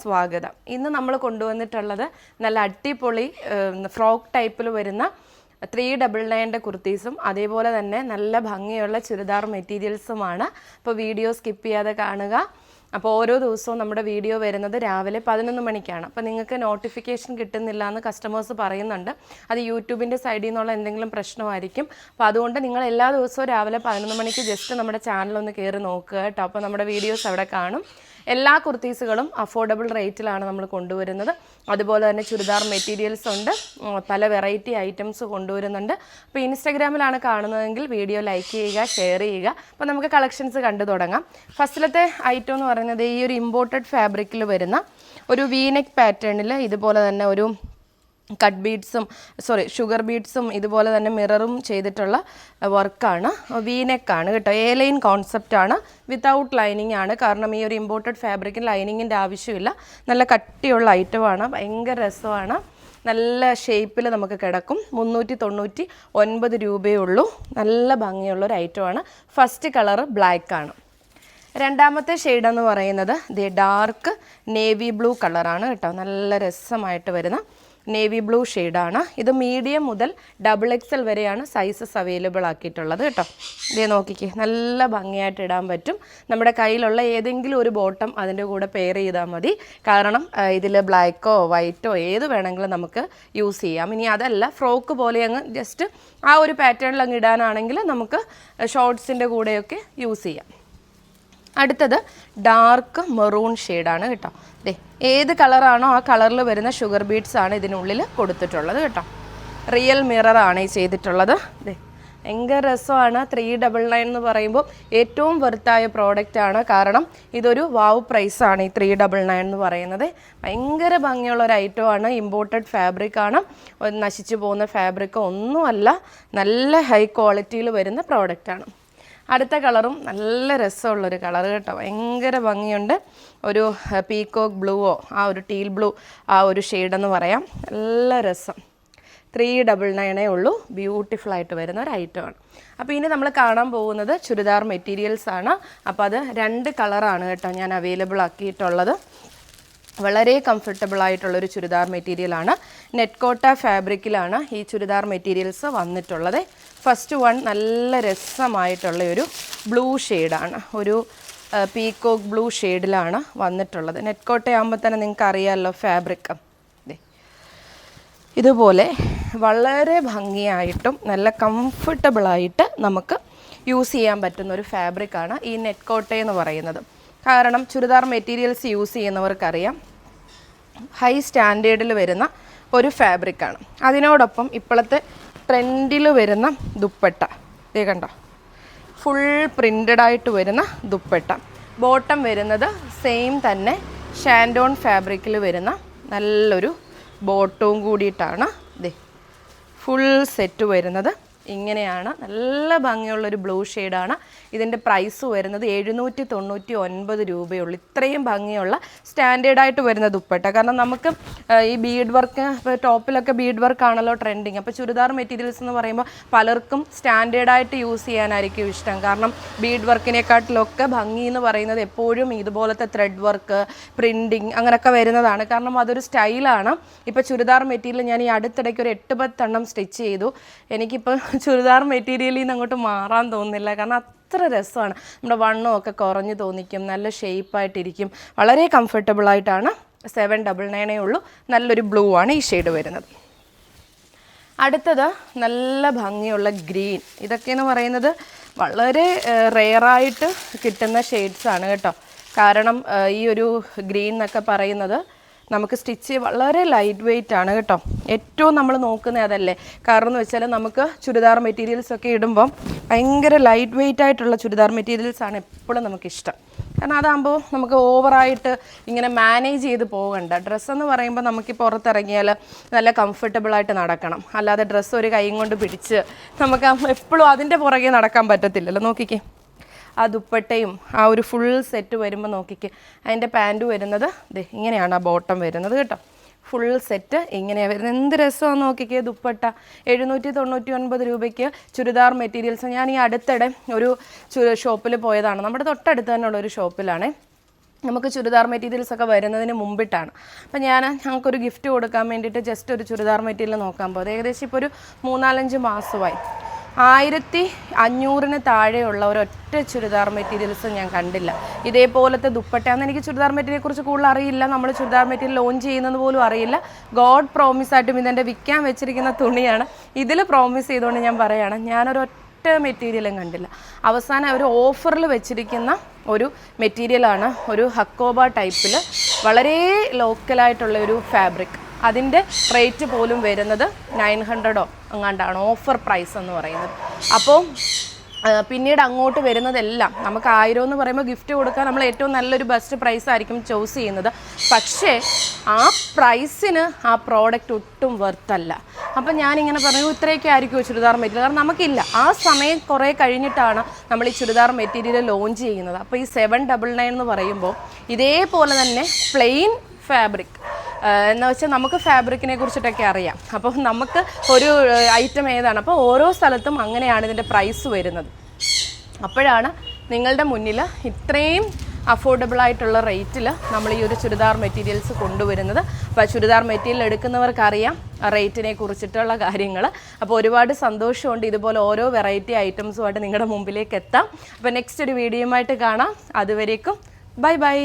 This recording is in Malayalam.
സ്വാഗതം. ഇന്ന് നമ്മൾ കൊണ്ടുവന്നിട്ടുള്ളത് നല്ല അടിപൊളി ഫ്രോക്ക് ടൈപ്പിൽ വരുന്ന ത്രീ ഡബിൾ നയന്റെ കുർത്തീസും അതേപോലെ തന്നെ നല്ല ഭംഗിയുള്ള ചുരിദാർ മെറ്റീരിയൽസുമാണ്. അപ്പോൾ വീഡിയോ സ്കിപ്പ് ചെയ്യാതെ കാണുക. അപ്പോൾ ഓരോ ദിവസവും നമ്മുടെ വീഡിയോ വരുന്നത് രാവിലെ പതിനൊന്ന് മണിക്കാണ്. അപ്പോൾ നിങ്ങൾക്ക് നോട്ടിഫിക്കേഷൻ കിട്ടുന്നില്ല എന്ന് കസ്റ്റമേഴ്സ് പറയുന്നുണ്ട്. അത് യൂട്യൂബിന്റെ സൈഡിൽ നിന്നുള്ള എന്തെങ്കിലും പ്രശ്നമായിരിക്കും. അപ്പോൾ അതുകൊണ്ട് നിങ്ങൾ എല്ലാ ദിവസവും രാവിലെ പതിനൊന്ന് മണിക്ക് ജസ്റ്റ് നമ്മുടെ ചാനൽ ഒന്ന് കയറി നോക്കുക കേട്ടോ. അപ്പോൾ നമ്മുടെ വീഡിയോസ് അവിടെ കാണും. എല്ലാ കുർത്തീസുകളും അഫോർഡബിൾ റേറ്റിലാണ് നമ്മൾ കൊണ്ടുവരുന്നത്. അതുപോലെ തന്നെ ചുരിദാർ മെറ്റീരിയൽസ് ഉണ്ട്. പല വെറൈറ്റി ഐറ്റംസ് കൊണ്ടുവരുന്നുണ്ട്. അപ്പോൾ ഇൻസ്റ്റാഗ്രാമിലാണ് കാണുന്നതെങ്കിൽ വീഡിയോ ലൈക്ക് ചെയ്യുക ഷെയർ ചെയ്യുക. അപ്പോൾ നമുക്ക് കളക്ഷൻസ് കണ്ടു തുടങ്ങാം. ഫസ്റ്റിലത്തെ ഐറ്റം എന്ന് പറയുന്നത് ഈ ഒരു ഇമ്പോർട്ടഡ് ഫാബ്രിക്കിൽ വരുന്ന ഒരു വീനെക്ക് പാറ്റേണിൽ ഇതുപോലെ തന്നെ ഒരു കട്ട് ബീഡ്സും സോറി ഷുഗർ ബീഡ്സും ഇതുപോലെ തന്നെ മിററും ചെയ്തിട്ടുള്ള വർക്കാണ് വീനെക്കാണ് കേട്ടോ. എ ലൈൻ കോൺസെപ്റ്റാണ് വിത്തൗട്ട് ലൈനിങ് ആണ്. കാരണം ഈ ഒരു ഇമ്പോർട്ടഡ് ഫാബ്രിക്കിന് ലൈനിങ്ങിന്റെ ആവശ്യമില്ല. നല്ല കട്ടിയുള്ള ഐറ്റമാണ് ഭയങ്കര രസമാണ്. നല്ല ഷേപ്പിൽ നമുക്ക് കിടക്കും. മുന്നൂറ്റി തൊണ്ണൂറ്റി ഒൻപത് രൂപയേ ഉള്ളൂ നല്ല ഭംഗിയുള്ള ഒരു ഐറ്റമാണ് ഫസ്റ്റ് കളർ ബ്ലാക്ക് ആണ്. രണ്ടാമത്തെ ഷെയ്ഡ് എന്ന് പറയുന്നത് ദി ഡാർക്ക് നേവി ബ്ലൂ കളറാണ് കേട്ടോ. നല്ല രസമായിട്ട് വരുന്ന നേവി ബ്ലൂ ഷെയ്ഡാണ് ഇത് മീഡിയം മുതൽ ഡബിൾ എക്സൽ വരെയാണ് സൈസസ് അവൈലബിൾ ആക്കിയിട്ടുള്ളത് കേട്ടോ. ഇതേ നോക്കിക്കേ നല്ല ഭംഗിയായിട്ട് ഇടാൻ പറ്റും. നമ്മുടെ കയ്യിലുള്ള ഏതെങ്കിലും ഒരു ബോട്ടം അതിന്റെ കൂടെ പെയർ ചെയ്താൽ മതി. കാരണം ഇതിൽ ബ്ലാക്കോ വൈറ്റോ ഏത് വേണമെങ്കിലും നമുക്ക് യൂസ് ചെയ്യാം. ഇനി അതല്ല ഫ്രോക്ക് പോലെ അങ്ങ് ജസ്റ്റ് ആ ഒരു പാറ്റേണിൽ അങ്ങ് ഇടാനാണെങ്കിൽ നമുക്ക് ഷോർട്സിന്റെ കൂടെയൊക്കെ യൂസ് ചെയ്യാം. അടുത്തത് ഡാർക്ക് മെറൂൺ ഷെയ്ഡാണ് കേട്ടോ. ദേ ഏത് കളറാണോ ആ കളറിൽ വരുന്ന ഷുഗർ ബീഡ്സ് ആണ് ഇതിനുള്ളിൽ കൊടുത്തിട്ടുള്ളത് കേട്ടോ. റിയൽ മിററാണ് ഈ ചെയ്തിട്ടുള്ളത്. ദേ ഭയങ്കര രസമാണ്. ത്രീ ഡബിൾ നയൻ എന്ന് പറയുമ്പോൾ ഏറ്റവും വെറുത്തായ പ്രോഡക്റ്റ് ആണ്. കാരണം ഇതൊരു വാവ് പ്രൈസാണ് ഈ ത്രീ ഡബിൾ നയൻ എന്ന് പറയുന്നത്. ഭയങ്കര ഭംഗിയുള്ള ഒരു ഐറ്റമാണ് ഇമ്പോർട്ടഡ് ഫാബ്രിക് ആണ്. ഒരു നശിച്ചു പോകുന്ന ഫാബ്രിക് ഒന്നുമല്ല നല്ല ഹൈ ക്വാളിറ്റിയിൽ വരുന്ന പ്രോഡക്റ്റാണ് അടുത്ത കളറും നല്ല രസമുള്ളൊരു കളർ കേട്ടോ. ഭയങ്കര ഭംഗിയുണ്ട്. ഒരു പീക്കോക്ക് ബ്ലൂവോ ആ ഒരു ടീൽ ബ്ലൂ ആ ഒരു ഷെയ്ഡെന്ന് പറയാം. നല്ല രസം. ത്രീ ഡബിൾ നയനേ ഉള്ളൂ. ബ്യൂട്ടിഫുൾ ആയിട്ട് വരുന്ന ഒരു ഐറ്റമാണ് അപ്പോൾ ഇനി നമ്മൾ കാണാൻ പോകുന്നത് ചുരിദാർ മെറ്റീരിയൽസ് ആണ്. അപ്പോൾ അത് രണ്ട് കളറാണ് കേട്ടോ ഞാൻ അവൈലബിൾ ആക്കിയിട്ടുള്ളത്. വളരെ കംഫർട്ടബിൾ ആയിട്ടുള്ള ഒരു ചുരിദാർ മെറ്റീരിയൽ മെറ്റീരിയലാണ് നെറ്റ്കോട്ട ഫാബ്രിക്കിലാണ് ഈ ചുരിദാർ മെറ്റീരിയൽസ് വന്നിട്ടുള്ളത്. ഫസ്റ്റ് വൺ നല്ല രസമായിട്ടുള്ള ഒരു ബ്ലൂ ഷെയ്ഡാണ് ഒരു പീക്കോക്ക് ബ്ലൂ ഷെയ്ഡിലാണ് വന്നിട്ടുള്ളത്. നെറ്റ്കോട്ടയാകുമ്പോൾ തന്നെ നിങ്ങൾക്ക് അറിയാമല്ലോ ഫാബ്രിക് ഇതുപോലെ വളരെ ഭംഗിയായിട്ടും നല്ല കംഫർട്ടബിളായിട്ട് നമുക്ക് യൂസ് ചെയ്യാൻ പറ്റുന്ന ഒരു ഫാബ്രിക്കാണ് ഈ നെറ്റ് കോട്ട എന്ന് പറയുന്നത്. കാരണം ചുരിദാർ മെറ്റീരിയൽസ് യൂസ് ചെയ്യുന്നവർക്കറിയാം. ഹൈ സ്റ്റാൻഡേർഡിൽ വരുന്ന ഒരു ഫാബ്രിക്കാണ് അതിനോടൊപ്പം ഇപ്പോഴത്തെ ട്രെൻഡിൽ വരുന്ന ദുപ്പട്ട. ഇതേ കണ്ടോ? ഫുൾ പ്രിന്റഡ് ആയിട്ട് വരുന്ന ദുപ്പട്ട. ബോട്ടം വരുന്നത് സെയിം തന്നെ ഷാൻഡോൺ ഫാബ്രിക്കിൽ വരുന്ന നല്ലൊരു ബോട്ടവും കൂടിയിട്ടാണ് ദേ ഫുൾ സെറ്റ് വരുന്നത്. ഇങ്ങനെയാണ്. നല്ല ഭംഗിയുള്ളൊരു ബ്ലൂ ഷെയ്ഡാണ്. ഇതിന്റെ പ്രൈസ് വരുന്നത് എഴുന്നൂറ്റി തൊണ്ണൂറ്റി ഒൻപത് രൂപയുള്ളൂ. ഇത്രയും ഭംഗിയുള്ള സ്റ്റാൻഡേർഡായിട്ട് വരുന്ന ദുപ്പട്ട. കാരണം നമുക്ക് ഈ ബീഡ് വർക്ക് ഇപ്പോൾ ടോപ്പിലൊക്കെ ബീഡ് വർക്ക് ആണല്ലോ ട്രെൻഡിങ്. അപ്പോൾ ചുരിദാർ മെറ്റീരിയൽസ് എന്ന് പറയുമ്പോൾ പലർക്കും സ്റ്റാൻഡേർഡായിട്ട് യൂസ് ചെയ്യാനായിരിക്കും ഇഷ്ടം. കാരണം ബീഡ് വർക്കിനെക്കാട്ടിലൊക്കെ ഭംഗി എന്ന് പറയുന്നത് എപ്പോഴും ഇതുപോലത്തെ ത്രെഡ് വർക്ക് പ്രിന്റിങ് അങ്ങനെയൊക്കെ വരുന്നതാണ്. കാരണം അതൊരു സ്റ്റൈലാണ്. ഇപ്പോൾ ചുരിദാർ മെറ്റീരിയൽ ഞാൻ ഈ അടുത്തിടയ്ക്ക് ഒരു എട്ട് പത്തെണ്ണം സ്റ്റിച്ച് ചെയ്തു. എനിക്കിപ്പോൾ ചുരിദാർ മെറ്റീരിയലിൽ നിന്ന് അങ്ങോട്ട് മാറാൻ തോന്നുന്നില്ല. കാരണം അത്ര രസമാണ്. നമ്മുടെ വണ്ണവും ഒക്കെ കുറഞ്ഞു തോന്നിക്കും നല്ല ഷേപ്പായിട്ടിരിക്കും വളരെ കംഫർട്ടബിൾ ആയിട്ടാണ് സെവൻ ഡബിൾ നയനേ ഉള്ളൂ നല്ലൊരു ബ്ലൂ ആണ് ഈ ഷെയ്ഡ് വരുന്നത്. അടുത്തത് നല്ല ഭംഗിയുള്ള ഗ്രീൻ ഇതൊക്കെയെന്ന് പറയുന്നത് വളരെ റെയറായിട്ട് കിട്ടുന്ന ഷെയ്ഡ്സാണ് കേട്ടോ. കാരണം ഈ ഒരു ഗ്രീൻ എന്നൊക്കെ പറയുന്നത് നമുക്ക് സ്റ്റിച്ച് വളരെ ലൈറ്റ് വെയിറ്റ് ആണ് കേട്ടോ. ഏറ്റവും നമ്മൾ നോക്കുന്നത് അതല്ലേ. കാരണം എന്ന് വെച്ചാൽ നമുക്ക് ചുരിദാർ മെറ്റീരിയൽസ് ഒക്കെ ഇടുമ്പം ഭയങ്കര ലൈറ്റ് വെയിറ്റ് ആയിട്ടുള്ള ചുരിദാർ മെറ്റീരിയൽസ് ആണ് എപ്പോഴും നമുക്കിഷ്ടം കാരണം അതാകുമ്പോൾ നമുക്ക് ഓവറായിട്ട് ഇങ്ങനെ മാനേജ് ചെയ്ത് പോകണ്ട. ഡ്രസ്സെന്ന് പറയുമ്പോൾ നമുക്ക് പുറത്തിറങ്ങിയാൽ നല്ല കംഫർട്ടബിളായിട്ട് നടക്കണം. അല്ലാതെ ഡ്രസ്സ് ഒരു കൈയും കൊണ്ട് പിടിച്ച് നമുക്ക് എപ്പോഴും അതിന്റെ പുറകെ നടക്കാൻ പറ്റത്തില്ലല്ലോ. നോക്കിക്കേ. ആ ദുപ്പട്ടയും ആ ഒരു ഫുൾ സെറ്റ് വരുമ്പോൾ നോക്കിക്ക്. അതിന്റെ പാന്റ് വരുന്നത് ദേ ഇങ്ങനെയാണ് ആ ബോട്ടം വരുന്നത് കേട്ടോ. ഫുൾ സെറ്റ് ഇങ്ങനെയാണ് വരുന്നത്. എന്ത് രസമാണ് നോക്കിക്കേ ദുപ്പട്ട. എഴുന്നൂറ്റി തൊണ്ണൂറ്റി ഒൻപത് രൂപയ്ക്ക് ചുരിദാർ മെറ്റീരിയൽസ് ഞാൻ ഈ അടുത്തിടെ ഒരു ഷോപ്പിൽ പോയതാണ്. നമ്മുടെ തൊട്ടടുത്ത് തന്നെയുള്ള ഒരു ഷോപ്പിലാണ് നമുക്ക് ചുരിദാർ മെറ്റീരിയൽസ് ഒക്കെ വരുന്നതിന് മുമ്പിട്ടാണ്. അപ്പം ഞാൻ ഞങ്ങൾക്കൊരു ഗിഫ്റ്റ് കൊടുക്കാൻ വേണ്ടിയിട്ട് ജസ്റ്റ് ഒരു ചുരിദാർ മെറ്റീരിയൽ നോക്കാൻ പോകുന്നത് ഏകദേശം ഇപ്പോൾ ഒരു മൂന്നാലഞ്ച് മാസമായി. ആയിരത്തി അഞ്ഞൂറിന് താഴെയുള്ള ഒരൊറ്റ ചുരിദാർ മെറ്റീരിയൽസ് ഞാൻ കണ്ടില്ല. ഇതേപോലത്തെ ദുപ്പട്ടയാന്ന് എനിക്ക് ചുരിദാർ മെറ്റീരിയലെ കുറിച്ച് കൂടുതൽ അറിയില്ല. നമ്മൾ ചുരിദാർ മെറ്റീരിയൽ ലോഞ്ച് ചെയ്യുന്നത് പോലും അറിയില്ല. ഗോഡ് പ്രോമിസ് ആയിട്ടും ഇതെന്റെ വിൽക്കാൻ വെച്ചിരിക്കുന്ന തുണിയാണ്. ഇതിൽ പ്രോമിസ് ചെയ്തുകൊണ്ട് ഞാൻ പറയുകയാണ് ഞാനൊരു ഒറ്റ മെറ്റീരിയലും കണ്ടില്ല. അവസാനം ഒരു ഓഫറിൽ വെച്ചിരിക്കുന്ന ഒരു മെറ്റീരിയലാണ് ഒരു ഹക്കോബ ടൈപ്പിൽ വളരെ ലോക്കലായിട്ടുള്ള ഒരു ഫാബ്രിക്. അതിന്റെ റേറ്റ് പോലും വരുന്നത് നയൻ ഹൺഡ്രഡോ അങ്ങാണ്ടാണ് ഓഫർ പ്രൈസ് എന്ന് പറയുന്നത്. അപ്പോൾ പിന്നീട് അങ്ങോട്ട് വരുന്നതെല്ലാം നമുക്ക് ആയിരം എന്ന് പറയുമ്പോൾ ഗിഫ്റ്റ് കൊടുക്കാൻ നമ്മൾ ഏറ്റവും നല്ലൊരു ബെസ്റ്റ് പ്രൈസ് ആയിരിക്കും ചൂസ് ചെയ്യുന്നത്. പക്ഷേ ആ പ്രൈസിന് ആ പ്രോഡക്റ്റ് ഒട്ടും വെർത്തല്ല അപ്പം ഞാനിങ്ങനെ പറഞ്ഞു ഇത്രയൊക്കെ ആയിരിക്കുമോ ചുരിദാർ മെറ്റീരിയൽ കാരണം നമുക്കില്ല. ആ സമയം കുറേ കഴിഞ്ഞിട്ടാണ് നമ്മൾ ഈ ചുരിദാർ മെറ്റീരിയൽ ലോഞ്ച് ചെയ്യുന്നത്. അപ്പോൾ ഈ സെവൻ ഡബിൾ നയൻ എന്ന് പറയുമ്പോൾ ഇതേപോലെ തന്നെ പ്ലെയിൻ ഫാബ്രിക് എന്ന് വെച്ചാൽ നമുക്ക് ഫാബ്രിക്കിനെ കുറിച്ചിട്ടൊക്കെ അറിയാം. അപ്പോൾ നമുക്ക് ഒരു ഐറ്റം ഏതാണ്? അപ്പോൾ ഓരോ സ്ഥലത്തും അങ്ങനെയാണ് ഇതിന്റെ പ്രൈസ് വരുന്നത്. അപ്പോഴാണ് നിങ്ങളുടെ മുന്നിൽ ഇത്രയും അഫോർഡബിൾ ആയിട്ടുള്ള റേറ്റിൽ നമ്മൾ ഈ ഒരു ചുരിദാർ മെറ്റീരിയൽസ് കൊണ്ടുവരുന്നത്. അപ്പോൾ ചുരിദാർ മെറ്റീരിയൽ എടുക്കുന്നവർക്കറിയാം റേറ്റിനെ കുറിച്ചിട്ടുള്ള കാര്യങ്ങൾ അപ്പോൾ ഒരുപാട് സന്തോഷമുണ്ട് ഇതുപോലെ ഓരോ വെറൈറ്റി ഐറ്റംസുമായിട്ട് നിങ്ങളുടെ മുമ്പിലേക്ക് എത്താം. അപ്പോൾ നെക്സ്റ്റ് ഒരു വീഡിയോയുമായിട്ട് കാണാം. അതുവരേക്കും ബൈ ബൈ